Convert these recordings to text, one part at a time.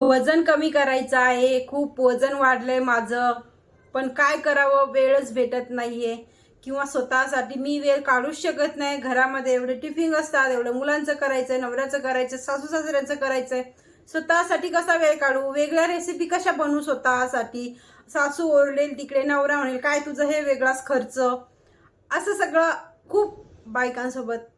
वजन कमी करायचं आहे. खूप वजन वाढलंय माझं. पण काय करावं? वेळच भेटत नाहीये. किंवा स्वतःसाठी मी वेळ काढूच शकत नाही. घरामध्ये एवढे टिफिन असतात एवढं मुलांचं करायचंय नवऱ्याचं करायचं सासू सासऱ्यांचं करायचंय. स्वतःसाठी कसा वेळ काढू? वेगळ्या रेसिपी कशा बनवू स्वतःसाठी? सासू ओरडेल तिकडे नवरा म्हणेल काय तुझं हे वेगळाच खर्च? असं सगळं खूप बायकांसोबत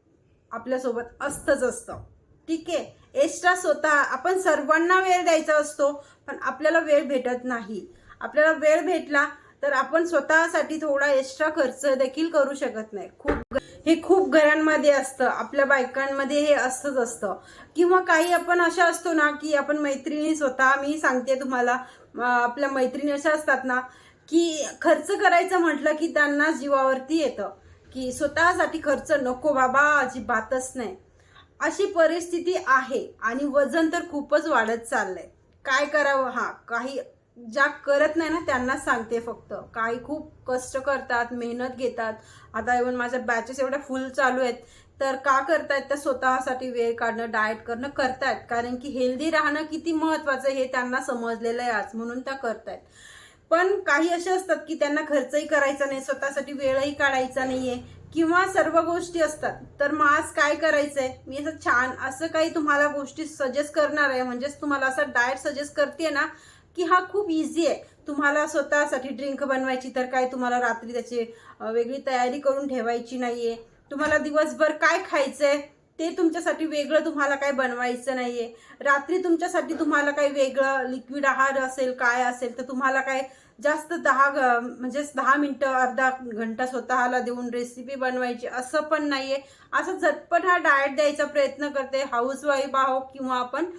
आपल्यासोबत असतंच असतं. ठीक आहे. एक्स्ट्रा स्वतः आपण सर्वांना वेळ द्यायचा असतो पण आपल्याला वेळ भेटत नाही. आपल्याला वेळ भेटला तर आपण स्वतःसाठी थोडा एक्स्ट्रा खर्च देखील करू शकत नाही. खूप हे खूप घरांमध्ये असतं. आपल्या बायकांमध्ये हे असतंच असतं. किंवा काही आपण अशा असतो ना की आपण मैत्रिणी स्वतः मी सांगते तुम्हाला आपल्या मैत्रिणी अशा असतात ना की खर्च करायचं म्हटलं की त्यांना जीवावरती येतं. की स्वतःसाठी खर्च नको बाबा अजिबातच नाही. अशी परिस्थिती आहे आणि वजन तर खूपच वाढत चाललंय. काय करावं? हा काही ज्या करत नाही ना त्यांना सांगते फक्त. काही खूप कष्ट करतात मेहनत घेतात. आता इव्हन माझ्या बॅचेस एवढ्या फुल चालू आहेत. तर का करतायत? त्या स्वतःसाठी वेळ काढणं डाएट करणं करतायत. कारण की हेल्दी राहणं किती महत्वाचं आहे हे त्यांना समजलेलं आहे आज. म्हणून त्या करतायत. पण काही असे असतात की त्यांना खर्चही करायचा नाही स्वतःसाठी वेळही काढायचा नाहीये किंवा सर्व गोष्टी असतात. तर मग आज काय करायचंय? मी असं छान असं काही तुम्हाला गोष्टी सजेस्ट करणार आहे. म्हणजेच तुम्हाला असं डाएट सजेस्ट करते ना की हा खूप इझी आहे. तुम्हाला स्वतःसाठी ड्रिंक बनवायची तर काय? तुम्हाला रात्री त्याची वेगळी तयारी करून ठेवायची नाहीये. तुम्हाला दिवसभर काय खायचंय? ते तुमच्यासाठी वेगळं तुम्हाला काय बनवायचं नाही आहे रात्री तुमच्यासाठी तुम्हाला काही वेगळं लिक्विड आहार असेल काय असेल तर तुम्हाला काय जास्त दहा ग- म्हणजे दहा मिनटं अर्धा घंटा स्वतःला देऊन रेसिपी बनवायची असं पण नाही आहे असं झटपट हा डाएट द्यायचा प्रयत्न करते. हाऊसवाईफ आहो किंवा आपण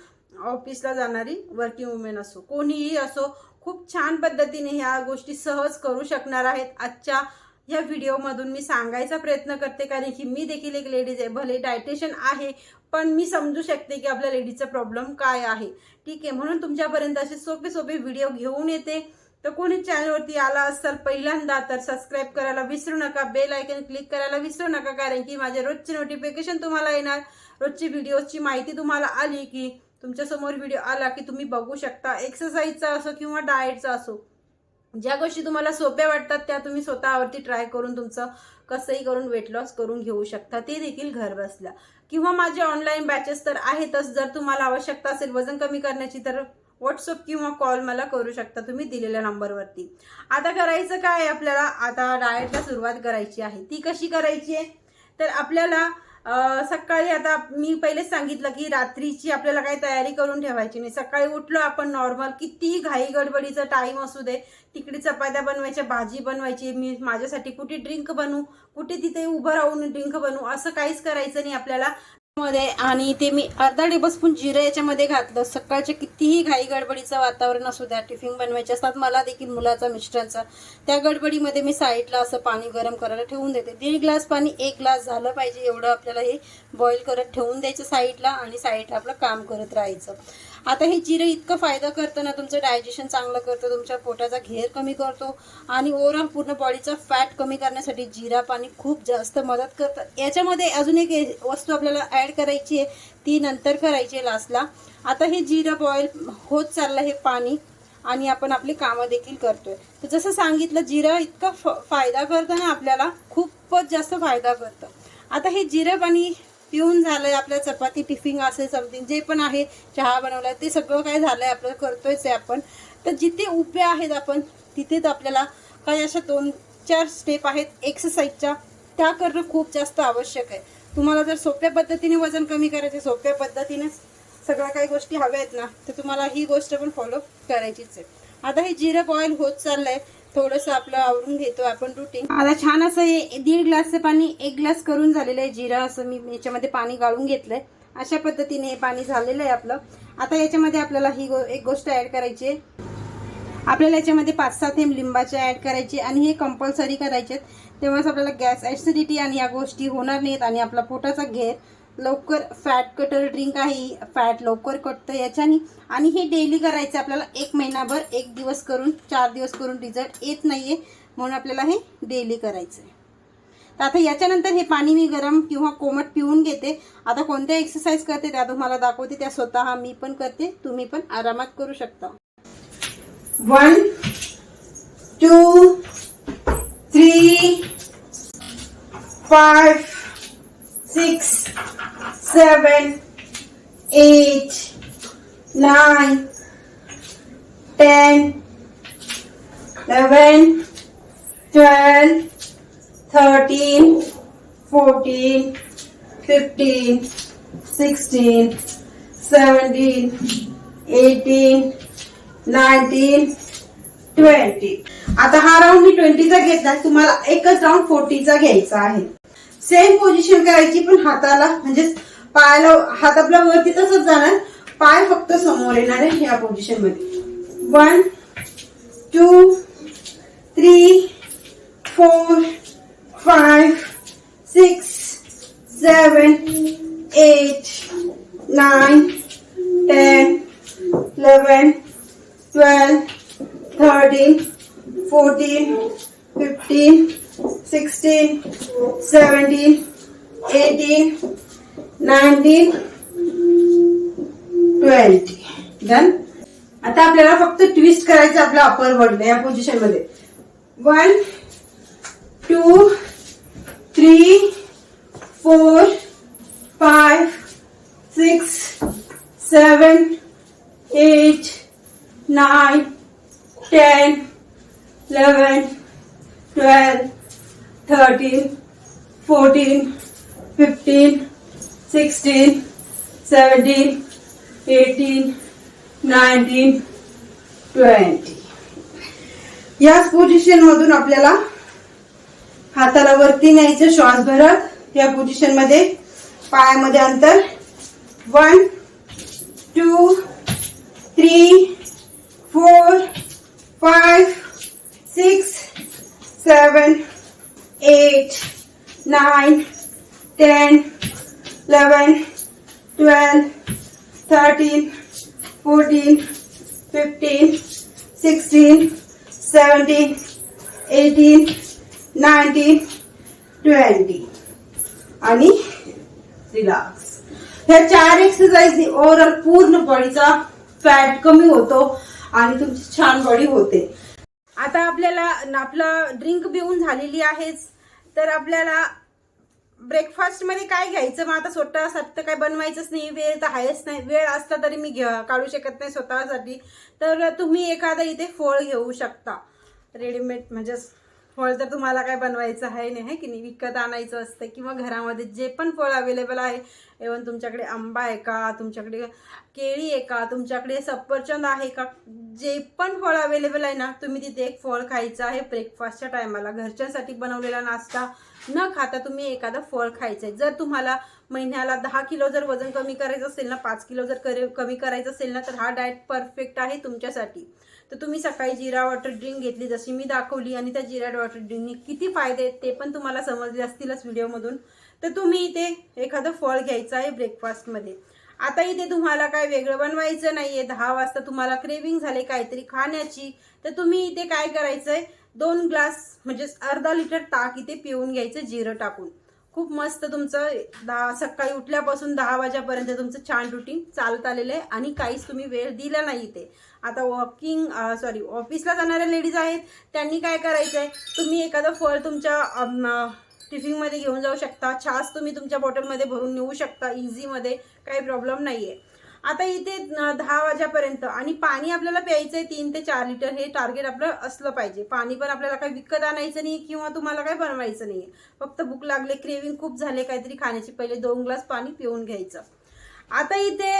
ऑफिसला जाणारी वर्किंग वुमेन असो कोणीही असो खूप छान पद्धतीने ह्या गोष्टी सहज करू शकणार आहेत. आजच्या ह्या व्हिडिओमधून मी सांगायचा प्रयत्न करते कारण की मी देखील एक लेडीज आहे भले डायटेशन आहे पण मी समजू शकते की आपल्या लेडीजचा प्रॉब्लेम काय आहे. ठीक आहे म्हणून तुमच्यापर्यंत असे सोपे सोपे व्हिडिओ घेऊन येते. तर कोणी चॅनलवरती आला असाल पहिल्यांदा तर सबस्क्राईब करायला विसरू नका बेल आयकन क्लिक करायला विसरू नका कारण की माझे रोजचे नोटिफिकेशन तुम्हाला येणार. रोजची व्हिडिओची माहिती तुम्हाला आली की तुमच्यासमोर व्हिडिओ आला की तुम्ही बघू शकता. एक्सरसाइजचा असो किंवा डाएटचा असो ज्या गोष्टी तुम्हाला सोप्या वाटतात त्या तुम्ही स्वतःवरती ट्राय करून तुमचं कसंही करून वेट लॉस करून घेऊ शकता. ते देखील घर बसल्या किंवा माझे ऑनलाईन बॅचेस तर आहेतच. जर तुम्हाला आवश्यकता असेल वजन कमी करण्याची तर व्हॉट्सअप किंवा कॉल मला करू शकता तुम्ही दिलेल्या नंबरवरती आता करायचं काय आहे आपल्याला? आता डाएटला सुरुवात करायची आहे. ती कशी करायची आहे? तर आपल्याला सकाळी आता मी पहिलेच सांगितलं की रात्रीची आपल्याला काही तयारी करून ठेवायची नाही. सकाळी उठलो आपण नॉर्मल कितीही घाई गडबडीचा टाइम असू दे तिकडे चपात्या बनवायच्या भाजी बनवायची मी माझ्यासाठी कुठे ड्रिंक बनवू कुठे तिथे उभं राहून ड्रिंक बनवू असं काहीच करायचं नाही आपल्याला. मध्ये आणि ते मी अर्धा टेबलस्पून जिरं याच्यामध्ये घातलं. सकाळच्या कितीही घाई गडबडीचं वातावरण असू द्या टिफिन बनवायचे असतात मला देखील मुलाचा मिस्टरांचा त्या गडबडीमध्ये मी साईडला असं पाणी गरम करायला ठेवून देते. दीड ग्लास पाणी एक ग्लास झालं पाहिजे एवढं आपल्याला हे बॉईल करत ठेवून द्यायचं साईडला आणि साईडला आपलं काम करत राहायचं. आता हे जिरं इतकं फायदा करतं ना तुमचं डायजेशन चांगलं करतं तुमच्या पोटाचा घेर कमी करतो आणि ओव्हरऑल पूर्ण बॉडीचा फॅट कमी करण्यासाठी जिरा पाणी खूप जास्त मदत करतं. याच्यामध्ये अजून एक ए- वस्तू आपल्याला ॲड करायची आहे ती नंतर करायची आहे लास्टला आता हे जिरं बॉईल होत चाललं हे पाणी आणि आपण आपली कामं देखील करतोय. तर जसं सांगितलं जिरं इतकं फ फायदा करतं ना आपल्याला खूपच जास्त फायदा करतं. आता हे जिरं पाणी पिऊन झालंय आपल्या चपाती टिफिन असेल समथिंग जे पण आहे चहा बनवला ते सगळं काय झालंय आपलं करतोयच आहे आपण. तर जिथे उभे आहेत आपण तिथेच आपल्याला काही अशा दोन चार स्टेप आहेत एक्सरसाइजच्या त्या करणं खूप जास्त आवश्यक आहे. तुम्हाला जर सोप्या पद्धतीने वजन कमी करायचे सोप्या पद्धतीने सगळ्या काही गोष्टी हव्या आहेत ना तर तुम्हाला ही गोष्ट पण फॉलो करायचीच आहे. आता हे जिरं बॉईल होत चाललं आहे थोडंसं आपलं आवरून घेतो आपण रुटीन आता छान असं हे दीड ग्लासचं पाणी एक ग्लास करून झालेलं आहे जिरा असं मी याच्यामध्ये पाणी गाळून घेतलंय. अशा पद्धतीने हे पाणी झालेलं आहे आपलं. आता याच्यामध्ये आपल्याला ही गो एक गोष्ट ऍड करायची आहे. आपल्याला याच्यामध्ये पाच सात थेंब लिंबाचे ऍड करायचे आणि हे कंपल्सरी करायचे आहेत तेव्हाच आपल्याला गॅस ऍसिडिटी आणि या गोष्टी होणार नाहीत आणि आपला पोटाचा घेर लवकर फॅट कटर ड्रिंक आहे. फॅट लवकर कटतं याच्याने. आणि हे डेली करायचं आपल्याला एक महिनाभर एक दिवस करून चार दिवस करून रिझल्ट येत नाही आहे म्हणून आपल्याला हे डेली करायचं आहे तर आता याच्यानंतर हे पाणी मी गरम किंवा कोमट पिऊन घेते. आता कोणत्या एक्सरसाइज करते त्या तुम्हाला दाखवते. त्या स्वतः मी पण करते. तुम्ही पण आरामात करू शकता. One two three five six seven eight nine ten eleven twelve thirteen fourteen fifteen sixteen seventeen eighteen nineteen twenty आता हा राऊंड मी ट्वेंटीचा घेतला तुम्हाला एकच राऊंड फोर्टीचा घ्यायचा आहे सेम पोझिशन करायची पण हाताला म्हणजे पायाला हात आपला वरती तसंच जाणार. पाय फक्त समोर येणार आहे या पोझिशनमध्ये. One two three four five six seven eight nine ten eleven twelve thirteen fourteen fifteen sixteen seventeen eighteen nineteen twenty done आता आपल्याला फक्त ट्विस्ट करायचं आपल्या अपर बॉडीला या पोझिशनमध्ये. One two three four five six seven eight nine ten eleven twelve thirteen fourteen fifteen sixteen seventeen eighteen nineteen twenty याच position मधून आपल्याला हाताला वरती न्यायचं श्वास भरत या पोझिशनमध्ये पायामध्ये अंतर one two three four five six seven eight nine, ten eleven, twelve thirteen fourteen fifteen sixteen, seventeen, eighteen nineteen, twenty. आणि रिलॅक्स ह्या चार एक्सरसाइज ओव्हरऑल पूर्ण बॉडीचा फॅट कमी होतो आणि तुमची छान बॉडी होते आता आपल्याला आपलं ड्रिंक पिऊन झालेली आहेच. तर आपल्याला ब्रेकफास्टमध्ये काय घ्यायचं? मग आता स्वतःसाठी तर काय बनवायचंच नाही. वेळ तर आहेच नाही. वेळ असला तरी मी घे- काढू शकत नाही स्वतःसाठी. तर तुम्ही एखादं इथे फळ घेऊ शकता. रेडीमेड म्हणजे फळ तर तुम्हाला काय बनवायचं आहे नाही आहे की नाही? विकत आणायचं असतं किंवा घरामध्ये जे पण फळ अवेलेबल आहे इव्हन तुमच्याकडे आंबा आहे का? तुमच्याकडे केळी आहे का? तुमच्याकडे सफरचंद आहे का? जे पण फळ अवेलेबल आहे ना तुम्ही तिथे एक फळ खायचं आहे ब्रेकफास्टच्या टायमाला घरच्यांसाठी बनवलेला नाश्ता न खाता तुम्ही एखादं फळ खायचं आहे जर तुम्हाला महिन्याला दहा किलो जर वजन कमी करायचं असेल ना पाच किलो जर करे- कमी करायचं असेल ना तर हा डाएट परफेक्ट आहे तुमच्यासाठी. तर तुम्ही सकाळी जिरा वॉटर ड्रिंक घेतली जशी मी दाखवली आणि त्या जिरा वॉटर ड्रिंकने किती फायदे आहेत ते पण तुम्हाला समजले असतीलच व्हिडिओमधून. तर तुम्ही इथे एखादं फळ घ्यायचं आहे ब्रेकफास्टमध्ये आता इथे तुम्हाला काय वेगळं बनवायचं नाहीये. दहा वाजता तुम्हाला क्रेविंग झाले काहीतरी खाण्याची. तर तुम्ही इथे काय करायचंय? दोन ग्लास म्हणजे अर्धा लिटर ताक इथे पिऊन घ्यायचं जिरं टाकून. खूप मस्त तुमचं दहा सकाळी उठल्यापासून दहा वाजेपर्यंत तुमचं छान रुटीन चालत आलेलं आहे आणि काहीच तुम्ही वेळ दिला नाही इथे. आता वॉकिंग सॉरी ऑफिसला जाणाऱ्या लेडीज आहेत त्यांनी काय करायचं आहे तुम्ही एखादं फळ तुमच्या टिफिनमध्ये घेऊन जाऊ शकता. छास तुम्ही तुमच्या बॉटलमध्ये भरून नेऊ शकता इझीमध्ये काही प्रॉब्लेम नाही आहे आता इथे दहा वाजेपर्यंत आणि पाणी आपल्याला प्यायचं आहे तीन ते चार लिटर हे टार्गेट आपलं असलं पाहिजे. पाणी पण आपल्याला काही विकत आणायचं नाही किंवा तुम्हाला काही बनवायचं नाही. फक्त भूक लागले क्रेविंग खूप झाले काहीतरी खाण्याची पहिले दोन ग्लास पाणी पिऊन घ्यायचं. आता इथे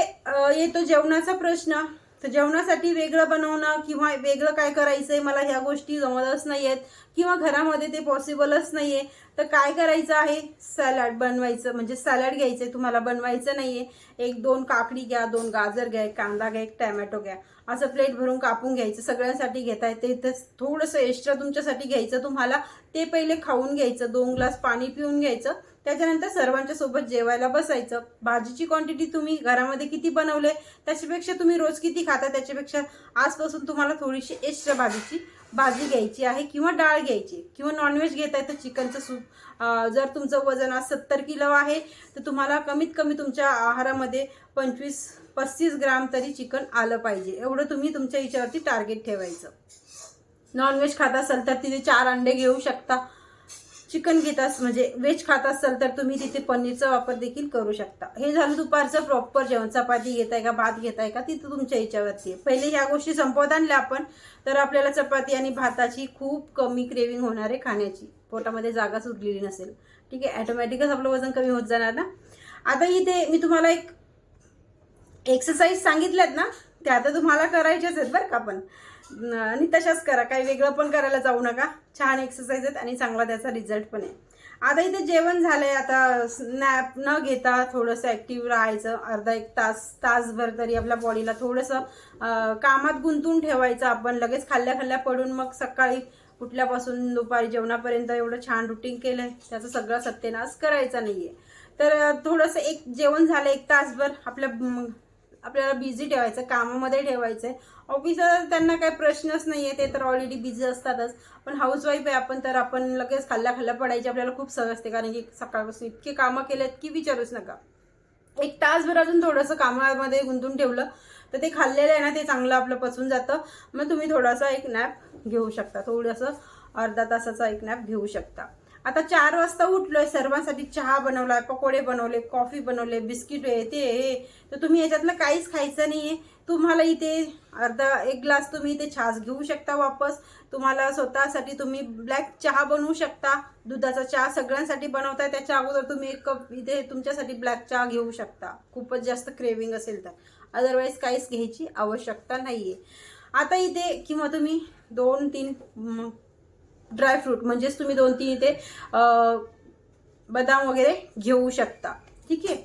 येतो जेवणाचा प्रश्न. तर जेवणासाठी वेगळं बनवणं किंवा वेगळं काय करायचं आहे मला ह्या गोष्टी जमतच नाही आहेत किंवा घरामध्ये ते पॉसिबलच नाही आहे तर काय करायचं आहे? सॅलड बनवायचं. म्हणजे सॅलड घ्यायचं आहे तुम्हाला बनवायचं नाही आहे एक दोन काकडी घ्या दोन गाजर घ्या एक कांदा घ्या एक टॅमॅटो घ्या. असं प्लेट भरून कापून घ्यायचं. सगळ्यांसाठी घेता येते. तर थोडंसं एक्स्ट्रा तुमच्यासाठी घ्यायचं. तुम्हाला ते पहिले खाऊन घ्यायचं. दोन ग्लास पाणी पिऊन घ्यायचं. त्याच्यानंतर सर्वांच्या सोबत जेवायला बसायचं. भाजीची क्वांटिटी तुम्ही घरामध्ये किती बनवले त्याच्यापेक्षा तुम्ही रोज किती खाता त्याच्यापेक्षा आजपासून तुम्हाला थोडीशी एक्स्ट्रा भाजीची भाजी घ्यायची आहे किंवा डाळ घ्यायची किंवा नॉनव्हेज घेत आहे तर चिकनचं सूप जर तुमचं वजन आज सत्तर किलो आहे तर तुम्हाला कमीत कमी तुमच्या आहारामध्ये पंचवीस पस्तीस ग्राम तरी चिकन आलं पाहिजे. एवढं तुम्ही तुमच्या याच्यावरती टार्गेट ठेवायचं. नॉनव्हेज खात असाल तर तिथे चार अंडे घेऊ शकता. चिकन घेत अस म्हणजे व्हेज खात असाल तर तुम्ही तिथे पनीरचा वापर देखील करू शकता. हे झालं दुपारचं प्रॉपर जेवण. चपाती घेताय का भात घेताय का तिथं तुमच्या याच्यावरती आहे. पहिले ह्या गोष्टी संपवत आणल्या आपण तर आपल्याला चपाती आणि भाताची खूप कमी क्रेविंग होणार आहे खाण्याची. पोटामध्ये जागाच उरलेली नसेल. ठीक आहे ॲटोमॅटिकच आपलं वजन कमी होत जाणार ना? आता इथे मी तुम्हाला एक एक्सरसाइज सांगितल्यात ना त्या आता तुम्हाला करायच्याच आहेत बरं का पण. आणि तशाच करा काही वेगळं पण करायला जाऊ नका. छान एक्सरसाइज आहेत आणि चांगला त्याचा रिझल्ट पण आहे. आता इथे जेवण झालंय आता स्नॅप न घेता थोडंसं ॲक्टिव्ह राहायचं अर्धा एक तास तासभर तरी आपल्या बॉडीला थोडंसं कामात गुंतून ठेवायचं आपण लगेच खाल्ल्या खाल्ल्या पडून मग सकाळी कुठल्यापासून दुपारी जेवणापर्यंत एवढं छान रुटीन केलंय त्याचा सगळा सत्यनाश करायचा नाहीये. तर थोडंसं एक जेवण झालं एक तासभर आपल्या आपल्याला बिझी ठेवायचं कामामध्ये ठेवायचं आहे ऑफिसर त्यांना काही प्रश्नच नाही आहे ते तर ऑलरेडी बिझी असतातच. पण हाऊसवाईफ आहे आपण तर आपण लगेच खाल्ल्या खाल्ल्या पडायची आपल्याला खूप सवय असते. कारण की सकाळपासून इतके कामं केलेत की विचारूच नका. एक तासभर अजून थोडंसं कामामध्ये गुंतून ठेवलं तर ते खाल्लेलं आहे ना ते चांगलं आपलं पचून जातं. मग तुम्ही थोडासा एक नॅप घेऊ शकता. थोडंसं अर्धा तासाचा एक नॅप घेऊ शकता. आता चार वाजता उठलोय सर्वांसाठी चहा बनवलाय पकोडे बनवले कॉफी बनवले बिस्किट आहे ते हे तर तुम्ही याच्यातलं काहीच खायचं नाही आहे तुम्हाला इथे अर्धा एक ग्लास तुम्ही इथे छास घेऊ शकता वापस. तुम्हाला स्वतःसाठी तुम्ही ब्लॅक चहा बनवू शकता. दुधाचा चहा सगळ्यांसाठी बनवताय. त्याच्या अगोदर तुम्ही एक कप इथे तुमच्यासाठी ब्लॅक चहा घेऊ शकता. खूपच जास्त क्रेविंग असेल तर. अदरवाईज काहीच घ्यायची आवश्यकता नाहीये. आता इथे किंवा तुम्ही दोन तीन ड्रायफ्रूट म्हणजेच तुम्ही दोन तीन इथे बदाम वगैरे घेऊ शकता. ठीक आहे?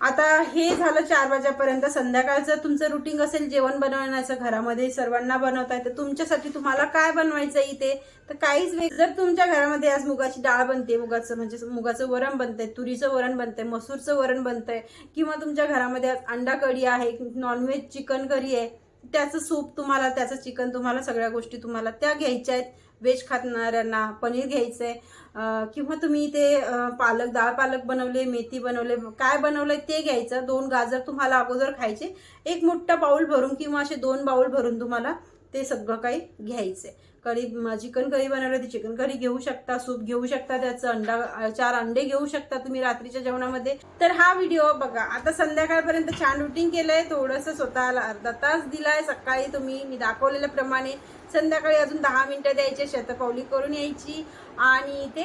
आता हे झालं चार वाजेपर्यंत. संध्याकाळचं तुमचं रुटीन असेल जेवण बनवण्याचं घरामध्ये सर्वांना बनवताय तर तुमच्यासाठी तुम्हाला काय बनवायचं इथे? तर काहीच वेग जर तुमच्या घरामध्ये आज मुगाची डाळ बनते मुगाचं म्हणजे मुगाचं वरण बनतंय तुरीचं वरण बनतंय मसूरचं वरण बनतंय किंवा तुमच्या घरामध्ये आज अंडा कढी आहे नॉनव्हेज चिकन करी आहे त्याचं सूप तुम्हाला त्याचं चिकन तुम्हाला सगळ्या गोष्टी तुम्हाला त्या घ्यायच्या आहेत. व्हेज खाणाऱ्यांना पनीर घ्यायचंय. आहे किंवा तुम्ही ते पालक डाळ पालक बनवले मेथी बनवले काय बनवलंय ते घ्यायचं. दोन गाजर तुम्हाला अगोदर खायचे. एक मोठा बाउल भरून किंवा असे दोन बाउल भरून तुम्हाला ते सगळं काही घ्यायचं आहे कढी चिकन कढी बनवलं ती चिकन कढी घेऊ शकता सूप घेऊ शकता त्याचं अंडा चार अंडे घेऊ शकता तुम्ही रात्रीच्या जेवणामध्ये. तर हा व्हिडिओ बघा आता संध्याकाळपर्यंत छान रुटीन केलंय थोडंसं स्वतःला अर्धा तास दिलाय सकाळी तुम्ही मी दाखवलेल्याप्रमाणे संध्याकाळी अजून दहा मिनिटं द्यायचे शतपावली करून यायची आणि ते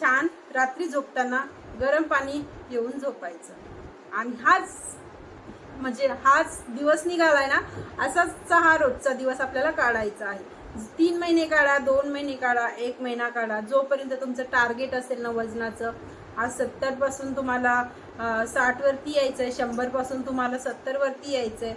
छान रात्री झोपताना गरम पाणी घेऊन झोपायचं. आणि हाच म्हणजे हाच दिवस निघालाय ना असाच हा रोजचा दिवस आपल्याला काढायचा आहे. तीन महिने काढा दोन महिने काढा एक महिना काढा. जोपर्यंत तुमचं टार्गेट असेल ना वजनाचं आज सत्तरपासून तुम्हाला साठवरती यायचं आहे शंभरपासून तुम्हाला सत्तरवरती यायचं आहे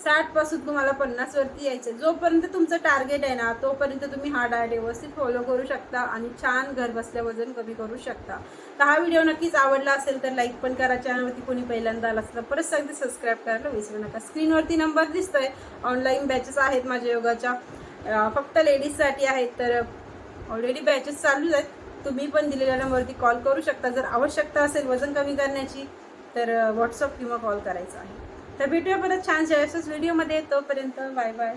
साठपासून तुम्हाला पन्नास वरती यायचं जोपर्यंत तुमचं टार्गेट आहे ना तोपर्यंत तुम्ही हा डायट व्यवस्थित फॉलो करू शकता आणि छान घर बसल्या वजन कमी करू शकता. तर हा व्हिडिओ नक्कीच आवडला असेल तर लाईक पण करा. चॅनलवरती कोणी पहिल्यांदा आला असेल तर परत सांगते सबस्क्राईब करायला विसरू नका. स्क्रीनवरती नंबर दिसतोय. ऑनलाईन बॅचेस आहेत माझ्या योगाच्या. फक्त लेडीजसाठी आहेत तर ऑलरेडी बॅचेस चालूच आहेत. तुम्ही पण दिलेल्या नंबरवरती कॉल करू शकता. जर आवश्यकता असेल वजन कमी करण्याची तर व्हॉट्सअप किंवा कॉल करायचा आहे. तर भेटूया परत छानशा अशाच व्हिडिओमध्ये तोपर्यंत बाय बाय